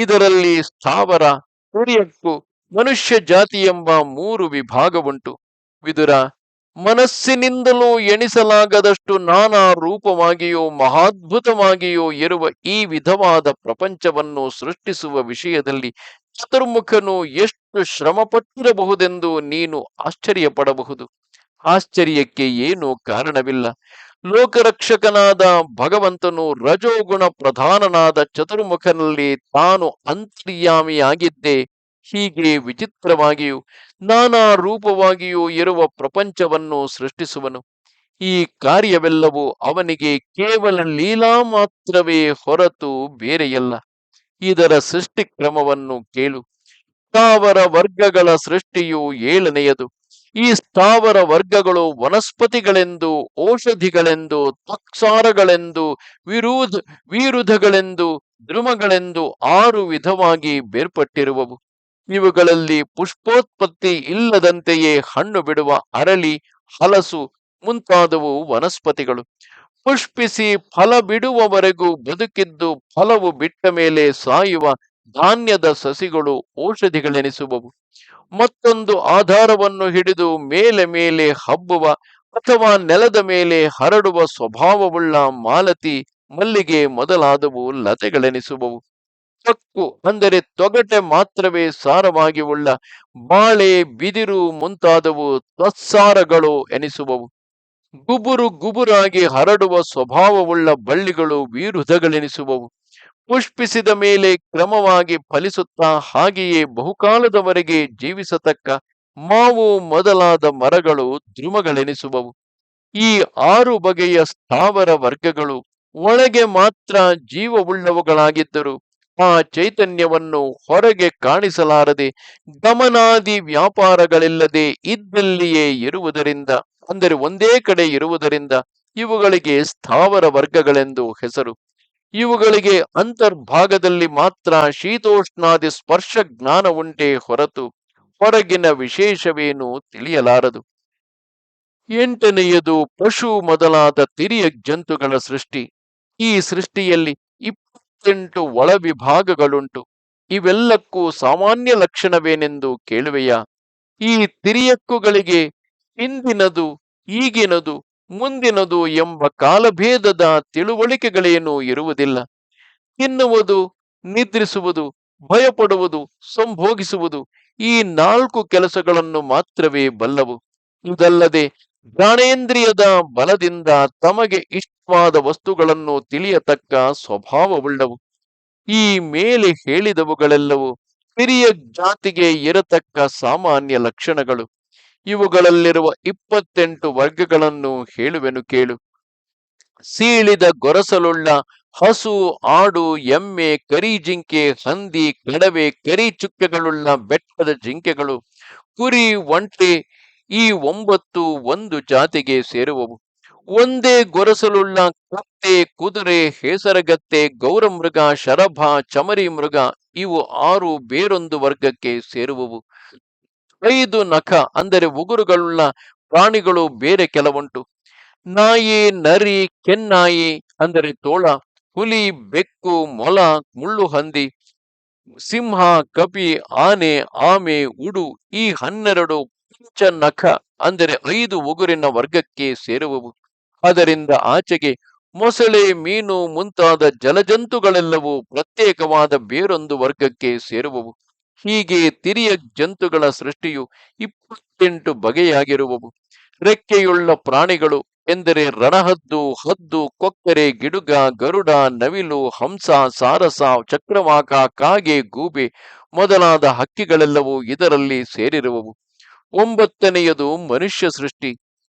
ಇದರಲ್ಲಿ ಸ್ಥಾವರ ಕುರಿಯಕ್ಕೂ ಮನುಷ್ಯ ಜಾತಿ ಎಂಬ ಮೂರು ವಿಭಾಗವುಂಟು. ವಿದುರ ಮನಸ್ಸಿನಿಂದಲೂ ಎಣಿಸಲಾಗದಷ್ಟು ನಾನಾ ರೂಪವಾಗಿಯೂ ಮಹಾದ್ಭುತವಾಗಿಯೂ ಇರುವ ಈ ವಿಧವಾದ ಪ್ರಪಂಚವನ್ನು ಸೃಷ್ಟಿಸುವ ವಿಷಯದಲ್ಲಿ ಚತುರ್ಮುಖನು ಎಷ್ಟು ಶ್ರಮಪಟ್ಟಿರಬಹುದೆಂದು ನೀನು ಆಶ್ಚರ್ಯಪಡಬಹುದು. ಆಶ್ಚರ್ಯಕ್ಕೆ ಏನು ಕಾರಣವಿಲ್ಲ. ಲೋಕರಕ್ಷಕನಾದ ಭಗವಂತನು ರಜೋಗುಣ ಪ್ರಧಾನನಾದ ಚತುರ್ಮುಖನಲ್ಲಿ ತಾನು ಅಂತರ್ಯಾಮಿಯಾಗಿದ್ದೇ ಹೀಗೆ ವಿಚಿತ್ರವಾಗಿಯೂ ನಾನಾ ರೂಪವಾಗಿಯೂ ಇರುವ ಪ್ರಪಂಚವನ್ನು ಸೃಷ್ಟಿಸುವನು. ಈ ಕಾರ್ಯವೆಲ್ಲವೂ ಅವನಿಗೆ ಕೇವಲ ಲೀಲಾ ಮಾತ್ರವೇ ಹೊರತು ಬೇರೆಯಲ್ಲ. ಇದರ ಸೃಷ್ಟಿ ಕ್ರಮವನ್ನು ಕೇಳು. ಸ್ಥಾವರ ವರ್ಗಗಳ ಸೃಷ್ಟಿಯು ಏಳನೆಯದು. ಈ ಸ್ಥಾವರ ವರ್ಗಗಳು ವನಸ್ಪತಿಗಳೆಂದು, ಔಷಧಿಗಳೆಂದು ತಕ್ಸಾರಗಳೆಂದು ವಿರುಧ ವಿರುಧಗಳೆಂದು, ದ್ರುಮಗಳೆಂದು ಆರು ವಿಧವಾಗಿ ಬೇರ್ಪಟ್ಟಿರುವವು. ಇವುಗಳಲ್ಲಿ ಪುಷ್ಪೋತ್ಪತ್ತಿ ಇಲ್ಲದಂತೆಯೇ ಹಣ್ಣು ಬಿಡುವ ಅರಳಿ, ಹಲಸು ಮುಂತಾದವು ವನಸ್ಪತಿಗಳು. ಪುಷ್ಪಿಸಿ ಫಲ ಬಿಡುವವರೆಗೂ ಬದುಕಿದ್ದು ಫಲವು ಬಿಟ್ಟ ಮೇಲೆ ಸಾಯುವ ಧಾನ್ಯದ ಸಸಿಗಳು ಔಷಧಿಗಳೆನಿಸುವವು. ಮತ್ತೊಂದು ಆಧಾರವನ್ನು ಹಿಡಿದು ಮೇಲೆ ಮೇಲೆ ಹಬ್ಬುವ ಅಥವಾ ನೆಲದ ಮೇಲೆ ಹರಡುವ ಸ್ವಭಾವವುಳ್ಳ ಮಾಲತಿ ಮಲ್ಲಿಗೆ ಮೊದಲಾದವು ಲತೆಗಳೆನಿಸುವವು. ತೊಕ್ಕು ಅಂದರೆ ತೊಗಟೆ ಮಾತ್ರವೇ ಸಾರವಾಗಿ ಉಳ್ಳ ಬಾಳೆ ಬಿದಿರು ಮುಂತಾದವು ತ್ವತ್ಸಾರಗಳು ಎನಿಸುವವು. ಗುಬುರು ಗುಬುರಾಗಿ ಹರಡುವ ಸ್ವಭಾವವುಳ್ಳ ಬಳ್ಳಿಗಳು ವೀರುಧಗಳೆನಿಸುವವು ಪುಷ್ಪಿಸಿದ ಮೇಲೆ ಕ್ರಮವಾಗಿ ಫಲಿಸುತ್ತಾ ಹಾಗೆಯೇ ಬಹುಕಾಲದವರೆಗೆ ಜೀವಿಸತಕ್ಕ ಮಾವು ಮೊದಲಾದ ಮರಗಳು ದ್ರುಮಗಳೆನಿಸುವವು. ಈ ಆರು ಬಗೆಯ ಸ್ಥಾವರ ವರ್ಗಗಳು ಒಳಗೆ ಮಾತ್ರ ಜೀವವುಳ್ಳವುಗಳಾಗಿದ್ದರು. ಆ ಚೈತನ್ಯವನ್ನು ಹೊರಗೆ ಕಾಣಿಸಲಾರದೆ ಗಮನಾದಿ ವ್ಯಾಪಾರಗಳಿಲ್ಲದೆ ಇದ್ದಲ್ಲಿಯೇ ಇರುವುದರಿಂದ, ಅಂದರೆ ಒಂದೇ ಕಡೆ ಇರುವುದರಿಂದ ಇವುಗಳಿಗೆ ಸ್ಥಾವರ ವರ್ಗಗಳೆಂದು ಹೆಸರು. ಇವುಗಳಿಗೆ ಅಂತರ್ಭಾಗದಲ್ಲಿ ಮಾತ್ರ ಶೀತೋಷ್ಣಾದಿ ಸ್ಪರ್ಶ ಜ್ಞಾನ ಉಂಟೆ ಹೊರತು ಹೊರಗಿನ ವಿಶೇಷವೇನು ತಿಳಿಯಲಾರದು. ಎಂಟನೆಯದು ಪಶು ಮೊದಲಾದ ತಿರಿಯ ಜಂತುಗಳ ಸೃಷ್ಟಿ. ಈ ಸೃಷ್ಟಿಯಲ್ಲಿ ಇಪ್ಪತ್ತೆಂಟು ಒಳ ವಿಭಾಗಗಳುಂಟು. ಇವೆಲ್ಲಕ್ಕೂ ಸಾಮಾನ್ಯ ಲಕ್ಷಣವೇನೆಂದು ಕೇಳುವೆಯ? ಈ ತಿರಿಯಕ್ಕುಗಳಿಗೆ ಹಿಂದಿನದು, ಈಗಿನದು, ಮುಂದಿನದು ಎಂಬ ಕಾಲಭೇದದ ತಿಳುವಳಿಕೆಗಳೇನೂ ಇರುವುದಿಲ್ಲ. ತಿನ್ನುವುದು, ನಿದ್ರಿಸುವುದು, ಭಯಪಡುವುದು, ಸಂಭೋಗಿಸುವುದು ಈ ನಾಲ್ಕು ಕೆಲಸಗಳನ್ನು ಮಾತ್ರವೇ ಬಲ್ಲವು. ಇದಲ್ಲದೆ ಜ್ಞಾನೇಂದ್ರಿಯದ ಬಲದಿಂದ ತಮಗೆ ಇಷ್ಟವಾದ ವಸ್ತುಗಳನ್ನು ತಿಳಿಯತಕ್ಕ ಸ್ವಭಾವವುಳ್ಳವು. ಈ ಮೇಲೆ ಹೇಳಿದವುಗಳೆಲ್ಲವೂ ಹಿರಿಯ ಜಾತಿಗೆ ಇರತಕ್ಕ ಸಾಮಾನ್ಯ ಲಕ್ಷಣಗಳು. ಇವುಗಳಲ್ಲಿರುವ ಇಪ್ಪತ್ತೆಂಟು ವರ್ಗಗಳನ್ನು ಹೇಳುವೆನು ಕೇಳು. ಸೀಳಿದ ಗೊರಸಲುಳ್ಳ, ಹಸು, ಆಡು, ಎಮ್ಮೆ, ಕರಿ ಜಿಂಕೆ, ಹಂದಿ, ಕಡವೆ, ಕರಿ ಚುಕ್ಕೆಗಳುಳ್ಳ ಬೆಟ್ಟದ ಜಿಂಕೆಗಳು, ಕುರಿ, ಒಂಟೆ ಈ ಒಂಬತ್ತು ಒಂದು ಜಾತಿಗೆ ಸೇರುವವು. ಒಂದೇ ಗೊರಸಲುಳ್ಳ ಕತ್ತೆ, ಕುದುರೆ, ಹೇಸರಗತ್ತೆ, ಗೌರಮೃಗ, ಶರಭ, ಚಮರಿ ಮೃಗ ಇವು ಆರು ಬೇರೊಂದು ವರ್ಗಕ್ಕೆ ಸೇರುವವು. ಐದು ನಖ ಅಂದರೆ ಉಗುರುಗಳುಳ್ಳ ಪ್ರಾಣಿಗಳು ಬೇರೆ ಕೆಲವುಂಟು. ನಾಯಿ, ನರಿ, ಕೆನ್ನಾಯಿ ಅಂದರೆ ತೋಳ, ಹುಲಿ, ಬೆಕ್ಕು, ಮೊಲ, ಮುಳ್ಳು ಹಂದಿ, ಸಿಂಹ, ಕಪಿ, ಆನೆ, ಆಮೆ, ಉಡು ಈ ಹನ್ನೆರಡು ಪಂಚ ನಖ ಅಂದರೆ ಐದು ಉಗುರಿನ ವರ್ಗಕ್ಕೆ ಸೇರುವವು. ಅದರಿಂದ ಆಚೆಗೆ ಮೊಸಳೆ ಮೀನು ಮುಂತಾದ ಜಲಜಂತುಗಳೆಲ್ಲವೂ ಪ್ರತ್ಯೇಕವಾದ ಬೇರೊಂದು ವರ್ಗಕ್ಕೆ ಸೇರುವವು. ಹೀಗೆ ತಿರಿಯ ಜಂತುಗಳ ಸೃಷ್ಟಿಯು ಇಪ್ಪತ್ತೆಂಟು ಬಗೆಯಾಗಿರುವವು. ರೆಕ್ಕೆಯುಳ್ಳ ಪ್ರಾಣಿಗಳು, ಎಂದರೆ ರಣಹದ್ದು, ಹದ್ದು, ಕೊಕ್ಕರೆ, ಗಿಡುಗ, ಗರುಡ, ನವಿಲು, ಹಂಸ, ಸಾರಸ, ಚಕ್ರವಾಕ, ಕಾಗೆ, ಗೂಬೆ ಮೊದಲಾದ ಹಕ್ಕಿಗಳೆಲ್ಲವೂ ಇದರಲ್ಲಿ ಸೇರಿರುವವು. ಒಂಬತ್ತನೆಯದು ಮನುಷ್ಯ ಸೃಷ್ಟಿ.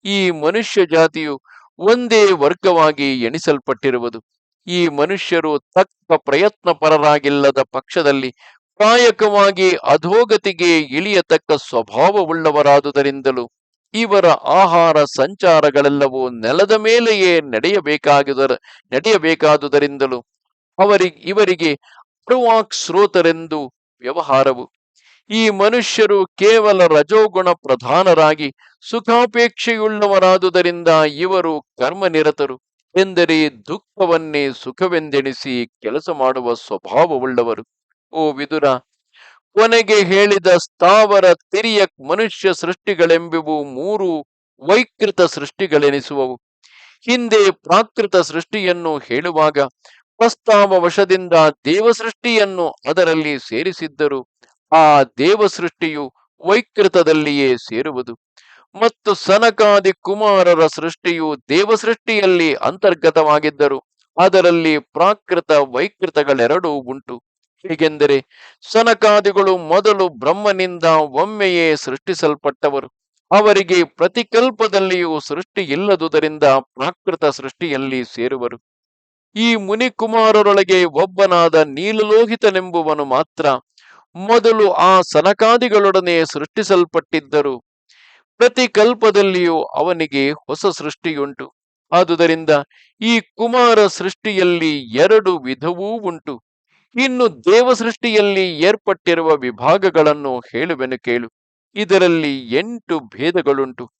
ಈ ಮನುಷ್ಯ ಜಾತಿಯು ಒಂದೇ ವರ್ಗವಾಗಿ ಎಣಿಸಲ್ಪಟ್ಟಿರುವುದು. ಈ ಮನುಷ್ಯರು ತಕ್ಕ ಪ್ರಯತ್ನ ಪರರಾಗಿಲ್ಲದ ಪಕ್ಷದಲ್ಲಿ ಪ್ರಾಯಕವಾಗಿ ಅಧೋಗತಿಗೆ ಇಳಿಯತಕ್ಕ ಸ್ವಭಾವವುಳ್ಳವರಾದುದರಿಂದಲೂ ಇವರ ಆಹಾರ ಸಂಚಾರಗಳೆಲ್ಲವೂ ನೆಲದ ಮೇಲೆಯೇ ನಡೆಯಬೇಕಾಗುವುದರ ನಡೆಯಬೇಕಾದುದರಿಂದಲೂ ಅವರಿಗೆ ಇವರಿಗೆ ಅರುವಾಕ್ ಸ್ರೋತರೆಂದು ವ್ಯವಹಾರವು. ಈ ಮನುಷ್ಯರು ಕೇವಲ ರಜೋಗುಣ ಪ್ರಧಾನರಾಗಿ ಸುಖಾಪೇಕ್ಷೆಯುಳ್ಳವರಾದುದರಿಂದ ಇವರು ಕರ್ಮನಿರತರು ಎಂದರೆ ದುಃಖವನ್ನೇ ಸುಖವೆಂದೆಣಿಸಿ ಕೆಲಸ ಮಾಡುವ ಸ್ವಭಾವವುಳ್ಳವರು. ಓ ವಿದುರ, ಕೊನೆಗೆ ಹೇಳಿದ ಸ್ಥಾವರ ತಿರಿಯ ಮನುಷ್ಯ ಸೃಷ್ಟಿಗಳೆಂಬಿವು ಮೂರು ವೈಕೃತ ಸೃಷ್ಟಿಗಳೆನಿಸುವವು. ಹಿಂದೆ ಪ್ರಾಕೃತ ಸೃಷ್ಟಿಯನ್ನು ಹೇಳುವಾಗ ಪ್ರಸ್ತಾವ ವಶದಿಂದ ದೇವಸೃಷ್ಟಿಯನ್ನು ಅದರಲ್ಲಿ ಸೇರಿಸಿದ್ದರು. ಆ ದೇವ ಸೃಷ್ಟಿಯು ವೈಕೃತದಲ್ಲಿಯೇ ಸೇರುವುದು. ಮತ್ತು ಸನಕಾದಿ ಕುಮಾರರ ಸೃಷ್ಟಿಯು ದೇವ ಸೃಷ್ಟಿಯಲ್ಲಿ ಅಂತರ್ಗತವಾಗಿದ್ದರು. ಅದರಲ್ಲಿ ಪ್ರಾಕೃತ ವೈಕೃತಗಳೆರಡೂ ಉಂಟು. ಹೇಗೆಂದರೆ, ಸನಕಾದಿಗಳು ಮೊದಲು ಬ್ರಹ್ಮನಿಂದ ಒಮ್ಮೆಯೇ ಸೃಷ್ಟಿಸಲ್ಪಟ್ಟವರು. ಅವರಿಗೆ ಪ್ರತಿಕಲ್ಪದಲ್ಲಿಯೂ ಸೃಷ್ಟಿ ಇಲ್ಲದುದರಿಂದ ಪ್ರಾಕೃತ ಸೃಷ್ಟಿಯಲ್ಲಿ ಸೇರುವರು. ಈ ಮುನಿಕುಮಾರರೊಳಗೆ ಒಬ್ಬನಾದ ನೀಲಲೋಹಿತನೆಂಬುವನು ಮಾತ್ರ ಮೊದಲು ಆ ಸನಕಾದಿಗಳೊಡನೆ ಸೃಷ್ಟಿಸಲ್ಪಟ್ಟಿದ್ದರು. ಪ್ರತಿ ಕಲ್ಪದಲ್ಲಿಯೂ ಅವನಿಗೆ ಹೊಸ ಸೃಷ್ಟಿಯುಂಟು. ಆದುದರಿಂದ ಈ ಕುಮಾರ ಸೃಷ್ಟಿಯಲ್ಲಿ ಎರಡು ವಿಧವೂ ಉಂಟು. ಇನ್ನು ದೇವ ಸೃಷ್ಟಿಯಲ್ಲಿ ಏರ್ಪಟ್ಟಿರುವ ವಿಭಾಗಗಳನ್ನು ಹೇಳುವೆನು ಕೇಳು. ಇದರಲ್ಲಿ ಎಂಟು ಭೇದಗಳುಂಟು.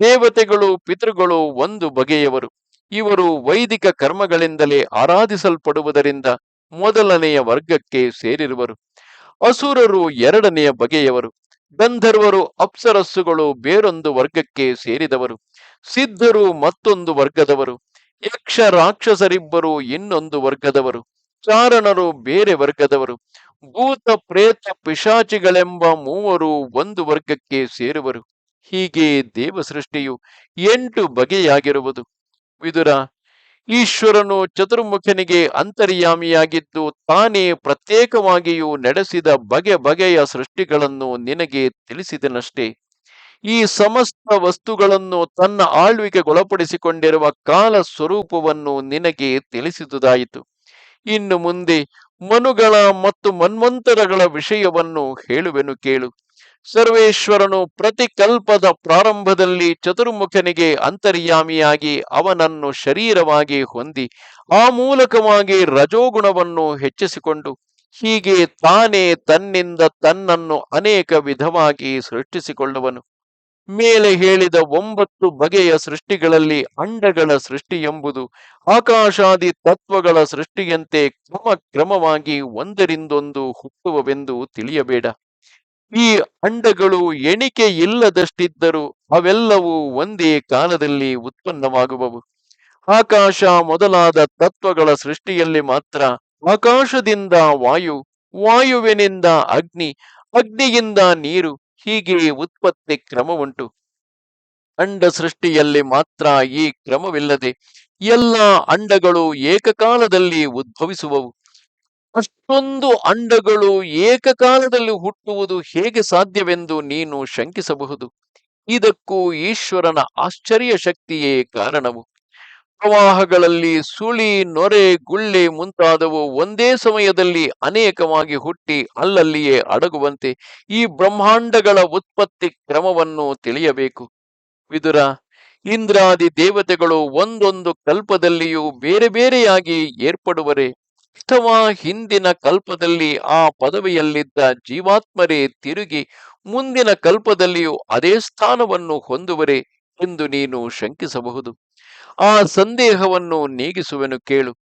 ದೇವತೆಗಳು, ಪಿತೃಗಳು ಒಂದು ಬಗೆಯವರು. ಇವರು ವೈದಿಕ ಕರ್ಮಗಳಿಂದಲೇ ಆರಾಧಿಸಲ್ಪಡುವುದರಿಂದ ಮೊದಲನೆಯ ವರ್ಗಕ್ಕೆ ಸೇರಿರುವರು. ಅಸುರರು ಎರಡನೆಯ ಬಗೆಯವರು, ಗಂಧರ್ವರು, ಅಪ್ಸರಸ್ಸುಗಳು ಬೇರೊಂದು ವರ್ಗಕ್ಕೆ ಸೇರಿದವರು, ಸಿದ್ಧರು ಮತ್ತೊಂದು ವರ್ಗದವರು ಯಕ್ಷ ರಾಕ್ಷಸರಿಬ್ಬರು ಇನ್ನೊಂದು ವರ್ಗದವರು, ಚಾರಣರು ಬೇರೆ ವರ್ಗದವರು ಭೂತ ಪ್ರೇತ ಪಿಶಾಚಿಗಳೆಂಬ ಮೂವರು ಒಂದು ವರ್ಗಕ್ಕೆ ಸೇರುವರು. ಹೀಗೆ ದೇವ ಸೃಷ್ಟಿಯು ಎಂಟು ಬಗೆಯಾಗಿರುವುದು. ವಿದುರ ಈಶ್ವರನು ಚತುರ್ಮುಖನಿಗೆ ಅಂತರ್ಯಾಮಿಯಾಗಿದ್ದು ತಾನೇ ಪ್ರತ್ಯೇಕವಾಗಿಯೂ ನಡೆಸಿದ ಬಗೆ ಬಗೆಯ ಸೃಷ್ಟಿಗಳನ್ನು ನಿನಗೆ ತಿಳಿಸಿದನಷ್ಟೇ. ಈ ಸಮಸ್ತ ವಸ್ತುಗಳನ್ನು ತನ್ನ ಆಳ್ವಿಕೆಗೊಳಪಡಿಸಿಕೊಂಡಿರುವ ಕಾಲ ಸ್ವರೂಪವನ್ನು ನಿನಗೆ ತಿಳಿಸಿದುದಾಯಿತು. ಇನ್ನು ಮುಂದೆ ಮನುಗಳ ಮತ್ತು ಮನ್ವಂತರಗಳ ವಿಷಯವನ್ನು ಹೇಳುವೆನು ಕೇಳು. ಸರ್ವೇಶ್ವರನು ಪ್ರತಿ ಕಲ್ಪದ ಪ್ರಾರಂಭದಲ್ಲಿ ಚತುರ್ಮುಖನಿಗೆ ಅಂತರ್ಯಾಮಿಯಾಗಿ ಅವನನ್ನು ಶರೀರವಾಗಿ ಹೊಂದಿ ಆ ಮೂಲಕವಾಗಿ ರಜೋಗುಣವನ್ನು ಹೆಚ್ಚಿಸಿಕೊಂಡು ಹೀಗೆ ತಾನೇ ತನ್ನಿಂದ ತನ್ನನ್ನು ಅನೇಕ ವಿಧವಾಗಿ ಸೃಷ್ಟಿಸಿಕೊಳ್ಳುವನು. ಮೇಲೆ ಹೇಳಿದ ಒಂಬತ್ತು ಬಗೆಯ ಸೃಷ್ಟಿಗಳಲ್ಲಿ ಅಂಡಗಳ ಸೃಷ್ಟಿ ಎಂಬುದು ಆಕಾಶಾದಿ ತತ್ವಗಳ ಸೃಷ್ಟಿಯಂತೆ ಕ್ರಮ ಕ್ರಮವಾಗಿ ಒಂದರಿಂದೊಂದು ಹುಟ್ಟುವವೆಂದು ತಿಳಿಯಬೇಡ. ಈ ಅಂಡಗಳು ಎಣಿಕೆ ಇಲ್ಲದಷ್ಟಿದ್ದರೂ ಅವೆಲ್ಲವೂ ಒಂದೇ ಕಾಲದಲ್ಲಿ ಉತ್ಪನ್ನವಾಗುವವು. ಆಕಾಶ ಮೊದಲಾದ ತತ್ವಗಳ ಸೃಷ್ಟಿಯಲ್ಲಿ ಮಾತ್ರ ಆಕಾಶದಿಂದ ವಾಯು, ವಾಯುವಿನಿಂದ ಅಗ್ನಿ, ಅಗ್ನಿಯಿಂದ ನೀರು, ಹೀಗೆ ಉತ್ಪತ್ತಿ ಕ್ರಮವುಂಟು. ಅಂಡ ಸೃಷ್ಟಿಯಲ್ಲಿ ಮಾತ್ರ ಈ ಕ್ರಮವಿಲ್ಲದೆ ಎಲ್ಲ ಅಂಡಗಳು ಏಕಕಾಲದಲ್ಲಿ ಉದ್ಭವಿಸುವವು. ಅಷ್ಟೊಂದು ಅಂಡಗಳು ಏಕಕಾಲದಲ್ಲಿ ಹುಟ್ಟುವುದು ಹೇಗೆ ಸಾಧ್ಯವೆಂದು ನೀನು ಶಂಕಿಸಬಹುದು. ಇದಕ್ಕೂ ಈಶ್ವರನ ಆಶ್ಚರ್ಯ ಶಕ್ತಿಯೇ ಕಾರಣವು. ಪ್ರವಾಹಗಳಲ್ಲಿ ಸುಳಿ, ನೊರೆ, ಗುಳ್ಳೆ ಮುಂತಾದವು ಒಂದೇ ಸಮಯದಲ್ಲಿ ಅನೇಕವಾಗಿ ಹುಟ್ಟಿ ಅಲ್ಲಲ್ಲಿಯೇ ಅಡಗುವಂತೆ ಈ ಬ್ರಹ್ಮಾಂಡಗಳ ಉತ್ಪತ್ತಿ ಕ್ರಮವನ್ನು ತಿಳಿಯಬೇಕು. ವಿದುರ, ಇಂದ್ರಾದಿ ದೇವತೆಗಳು ಒಂದೊಂದು ಕಲ್ಪದಲ್ಲಿಯೂ ಬೇರೆ ಬೇರೆಯಾಗಿ ಏರ್ಪಡುವರೆ? ಅಥವಾ ಹಿಂದಿನ ಕಲ್ಪದಲ್ಲಿ ಆ ಪದವಿಯಲ್ಲಿದ್ದ ಜೀವಾತ್ಮರೇ ತಿರುಗಿ ಮುಂದಿನ ಕಲ್ಪದಲ್ಲಿಯೂ ಅದೇ ಸ್ಥಾನವನ್ನು ಹೊಂದುವರೆ ಎಂದು ನೀನು ಶಂಕಿಸಬಹುದು. ಆ ಸಂದೇಹವನ್ನು ನೀಗಿಸುವೆನು ಕೇಳು.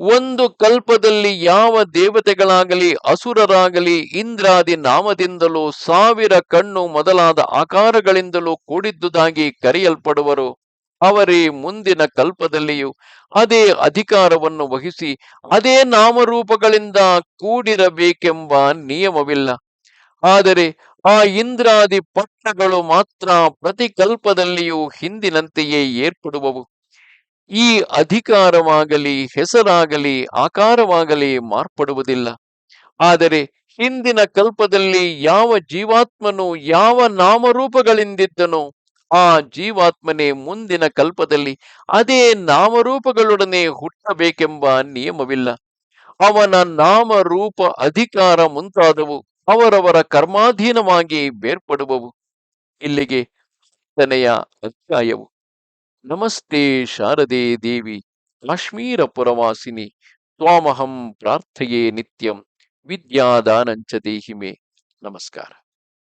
ಒಂದು ಕಲ್ಪದಲ್ಲಿ ಯಾವ ದೇವತೆಗಳಾಗಲಿ, ಅಸುರರಾಗಲಿ, ಇಂದ್ರಾದಿ ನಾಮದಿಂದಲೂ ಸಾವಿರ ಕಣ್ಣು ಮೊದಲಾದ ಆಕಾರಗಳಿಂದಲೂ ಕೂಡಿದ್ದುದಾಗಿ ಕರೆಯಲ್ಪಡುವರು. ಅವರೇ ಮುಂದಿನ ಕಲ್ಪದಲ್ಲಿಯೂ ಅದೇ ಅಧಿಕಾರವನ್ನು ವಹಿಸಿ ಅದೇ ನಾಮರೂಪಗಳಿಂದ ಕೂಡಿರಬೇಕೆಂಬ ನಿಯಮವಿಲ್ಲ. ಆದರೆ ಆ ಇಂದ್ರಾದಿ ಪಟ್ಟಗಳು ಮಾತ್ರ ಪ್ರತಿ ಕಲ್ಪದಲ್ಲಿಯೂ ಹಿಂದಿನಂತೆಯೇ ಏರ್ಪಡುವವು. ಈ ಅಧಿಕಾರವಾಗಲಿ, ಹೆಸರಾಗಲಿ, ಆಕಾರವಾಗಲಿ ಮಾರ್ಪಡುವುದಿಲ್ಲ. ಆದರೆ ಹಿಂದಿನ ಕಲ್ಪದಲ್ಲಿ ಯಾವ ಜೀವಾತ್ಮನು ಯಾವ ನಾಮರೂಪಗಳಿಂದಿದ್ದನೋ ಆ ಜೀವಾತ್ಮನೇ ಮುಂದಿನ ಕಲ್ಪದಲ್ಲಿ ಅದೇ ನಾಮರೂಪಗಳೊಡನೆ ಹುಟ್ಟಬೇಕೆಂಬ ನಿಯಮವಿಲ್ಲ. ಅವನ ನಾಮರೂಪ ಅಧಿಕಾರ ಮುಂತಾದವು ಅವರವರ ಕರ್ಮಾಧೀನವಾಗಿ ಬೇರ್ಪಡುವವು. ಇಲ್ಲಿಗೆ ಹತ್ತನೆಯ ಅಧ್ಯಾಯವು. ನಮಸ್ತೆ ಶಾರದೆ ದೇವಿ ಕಾಶ್ಮೀರ ಪುರವಾಸಿನಿ ತ್ವಾಮಹಂ ಪ್ರಾರ್ಥೆಯೇ ನಿತ್ಯಂ, ವಿದ್ಯಾದಾನಂಚ ದೇಹಿಮೆ. ನಮಸ್ಕಾರ.